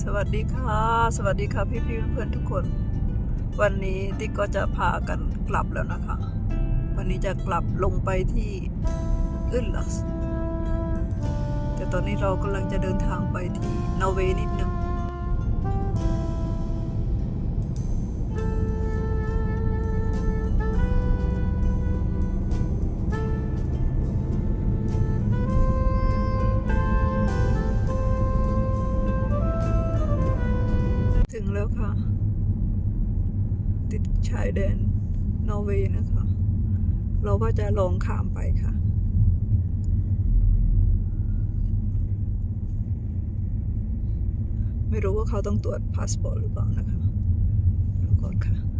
สวัสดีค่ะ สวัสดีค่ะพี่พี่ๆเพื่อนๆทุกคน วันนี้ติ๊กก็จะพากันกลับแล้วนะคะ วันนี้จะกลับลงไปที่อึนลัสแต่ตอนนี้เรากำลังจะเดินทางไปที่นอร์เวย์นิดนึง แดนนอร์เวย์นะคะ เราก็จะลองข้ามไปค่ะไม่รู้ว่าเขาต้องตรวจพาสปอร์ตหรือเปล่านะคะดูก่อนค่ะ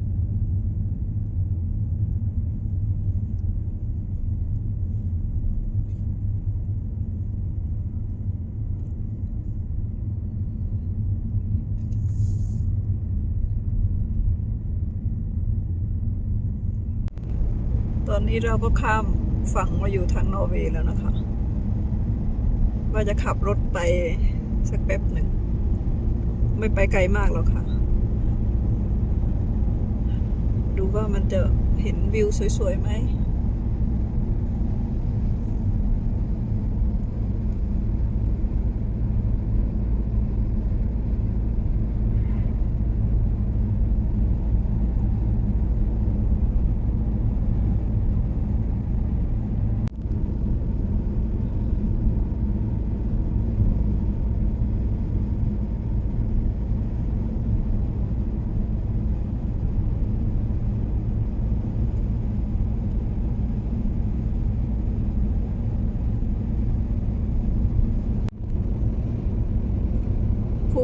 อนนี้เราก็ข้ามฝั่งมาอยู่ทางนอร์เวย์แล้วนะคะ ว่าจะขับรถไปสักแป๊บหนึ่ง ไม่ไปไกลมากหรอกค่ะ ดูว่ามันจะเห็นวิวสวยๆไหม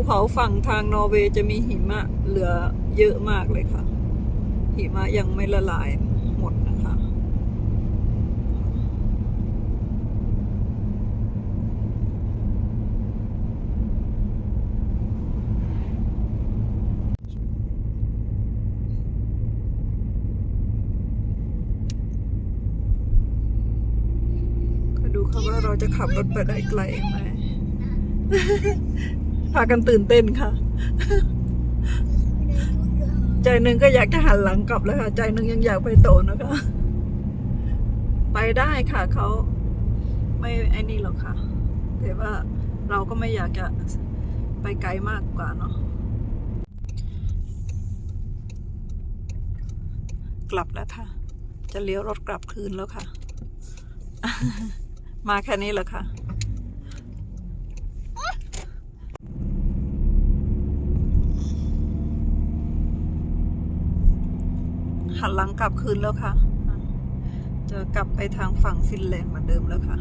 เขาฝั่งทางนอร์เวย์จะมีหิมะเหลือเยอะมากเลยค่ะ หิมะยังไม่ละลายหมดนะคะก็ดูค่ะว่าเราจะขับรถไปได้ไกลไหม พากันตื่นเต้นค่ะ ใจหนึ่งก็อยากจะหันหลังกลับแล้วค่ะ ใจหนึ่งยังอยากไปโตนะคะ ไปได้ค่ะเขาไม่ไอ้นี่หรอกค่ะ แต่ว่าเราก็ไม่อยากจะไปไกลมากกว่าเนาะกลับแล้วค่ะ จะเลี้ยวรถกลับคืนแล้วค่ะ มาแค่นี้แหละค่ะ หันหลังกลับคืนแล้วค่ะ จะกลับไปทางฝั่งฟินแลนด์เหมือนเดิมแล้วค่ะ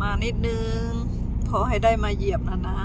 มานิดนึง พอให้ได้มาเหยียบนะนะ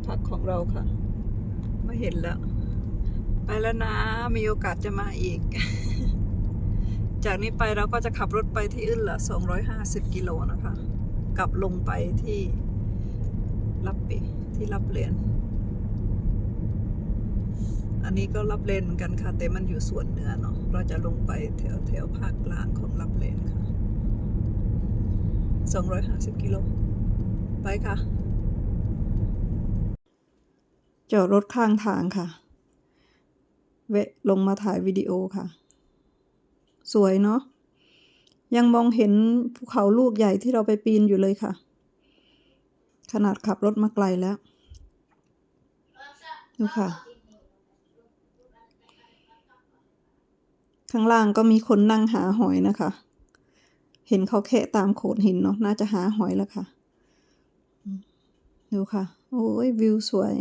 ที่พักของเราค่ะ ไม่เห็นแล้ว ไปแล้วนะ มีโอกาสจะมาอีก จากนี้ไปเราก็จะขับรถไปที่อื่นละ250 กิโลนะคะ กลับลงไปที่รับปีที่รับเลนอันนี้ก็รับเลนเหมือนกันค่ะ แต่มันอยู่ส่วนเหนือเนาะ เราจะลงไปแถวแถวภาคกลางของรับเลนค่ะ 250 กิโล ไปค่ะ จอดรถข้างทางค่ะ เวะลงมาถ่ายวิดีโอค่ะ สวยเนาะ ยังมองเห็นภูเขาลูกใหญ่ที่เราไปปีนอยู่เลยค่ะ ขนาดขับรถมาไกลแล้ว ดูค่ะ ข้างล่างก็มีคนนั่งหาหอยนะคะ เห็นเขาแคะตามโขดหินเนาะ น่าจะหาหอยแล้วค่ะ ดูค่ะ โอ้ยวิวสวย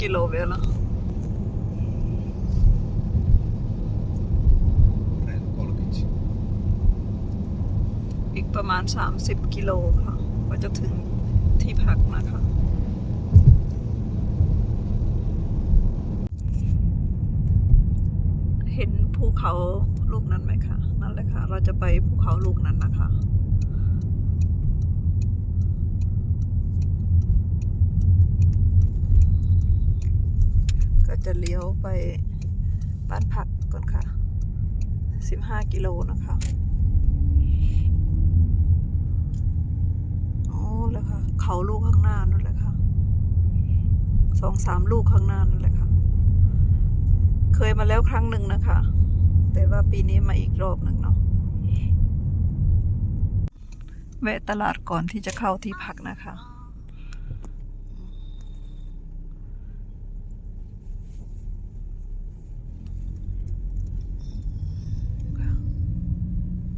Monta kiloa vielä? Reilu 30. อีกประมาณ 30 กิโลค่ะกว่าจะถึงที่พักนะคะเห็นภูเขาลูกนั้นไหมคะ นั่นแหละค่ะ เราจะไปภูเขาลูกนั้นนะคะ ก็จะเลี้ยวไปบ้านพักก่อนค่ะ 15 กิโลนะคะ โอ้แล้วค่ะ เขาลูกข้างหน้านั่นแหละค่ะ สองสามลูกข้างหน้านั่นแหละค่ะ เคยมาแล้วครั้งหนึ่งนะคะ แต่ว่าปีนี้มาอีกรอบหนึ่งเนาะแวะตลาดก่อนที่จะเข้าที่พักนะคะ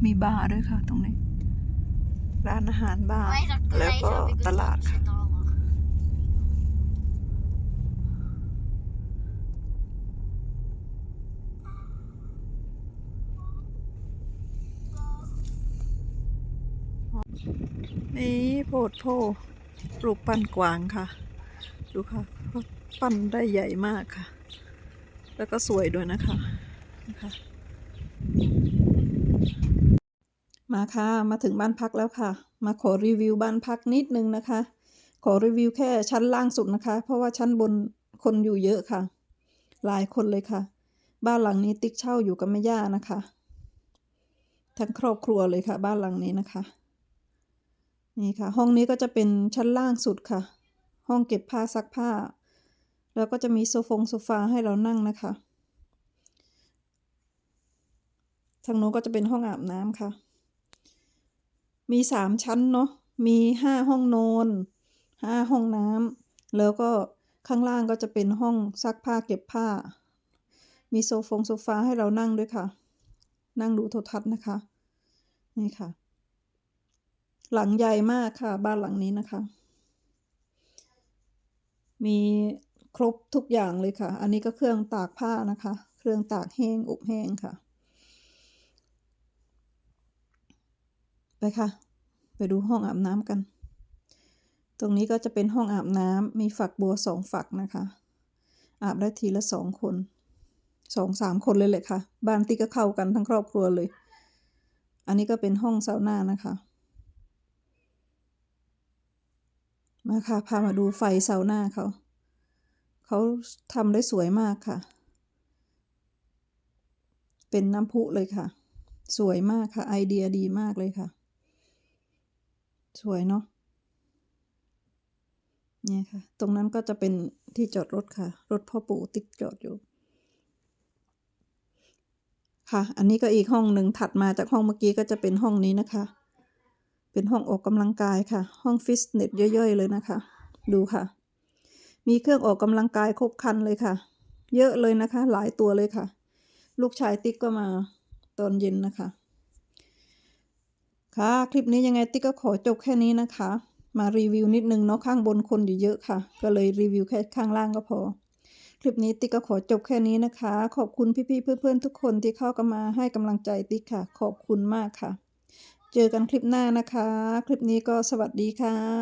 มีบาร์ด้วยค่ะ ตรงนี้ ร้านอาหารบาร์ Nej, dat แล้วก็ตลาดค่ะ นี่โพดโพปลูกปั้นกวางค่ะ ดูค่ะเขาปั้นได้ใหญ่มากค่ะ แล้วก็สวยด้วยนะคะนะคะ มาค่ะ มาถึงบ้านพักแล้วค่ะ มาขอรีวิวบ้านพักนิดนึงนะคะ ขอรีวิวแค่ชั้นล่างสุดนะคะ เพราะว่าชั้นบนคนอยู่เยอะค่ะ หลายคนเลยค่ะ บ้านหลังนี้ติ๊กเช่าอยู่กับแม่ย่านะคะ ทั้งครอบครัวเลยค่ะ บ้านหลังนี้นะคะ นี่ค่ะ ห้องนี้ก็จะเป็นชั้นล่างสุดค่ะ ห้องเก็บผ้าซักผ้า แล้วก็จะมีโซฟงโซฟาให้เรานั่งนะคะ ทางโน้นก็จะเป็นห้องอาบน้ำค่ะ มีสามชั้นเนาะมีห้าห้องนอนห้าห้องน้ำแล้วก็ข้างล่างก็จะเป็นห้องซักผ้าเก็บผ้า มีโซฟงโซฟาให้เรานั่งด้วยค่ะ นั่งดูโทรทัศน์นะคะ นี่ค่ะ หลังใหญ่มากค่ะ บ้านหลังนี้นะคะ มีครบทุกอย่างเลยค่ะ อันนี้ก็เครื่องตากผ้านะคะ เครื่องตากแห้งอบแห้งค่ะ ไปค่ะ ไปดูห้องอาบน้ำกัน ตรงนี้ก็จะเป็นห้องอาบน้ำมีฝักบัวสองฝักนะคะ อาบได้ทีละสองคนสองสามคนเลยแหละค่ะ บ้านติ๊กก็เข้ากันทั้งครอบครัวเลย อันนี้ก็เป็นห้องซาวน่านะคะ มาค่ะ พามาดูไฟซาวน่าเขา เขาทำได้สวยมากค่ะ เป็นน้ำพุเลยค่ะ สวยมากค่ะ ไอเดียดีมากเลยค่ะ สวยเนาะเนี่ยค่ะ ตรงนั้นก็จะเป็นที่จอดรถค่ะ รถพ่อปู่ติ๊กจอดอยู่ ค่ะ อันนี้ก็อีกห้องหนึ่งถัดมาจากห้องเมื่อกี้ก็จะเป็นห้องนี้นะคะ เป็นห้องออกกำลังกายค่ะ ห้องฟิตเนสย่อยๆเลยนะคะ ดูค่ะ มีเครื่องออกกำลังกายครบครันเลยค่ะ เยอะเลยนะคะ หลายตัวเลยค่ะ ลูกชายติ๊กก็มาตอนเย็นนะคะ ค่ะ คลิปนี้ยังไงติ๊กก็ขอจบแค่นี้นะคะ มารีวิวนิดนึงเนาะข้างบนคนอยู่เยอะค่ะ ก็เลยรีวิวแค่ข้างล่างก็พอ คลิปนี้ติ๊กก็ขอจบแค่นี้นะคะ ขอบคุณพี่ๆเพื่อนๆทุกคนที่เข้ากันมาให้กำลังใจติ๊กค่ะ ขอบคุณมากค่ะ เจอกันคลิปหน้านะคะ คลิปนี้ก็สวัสดีค่ะ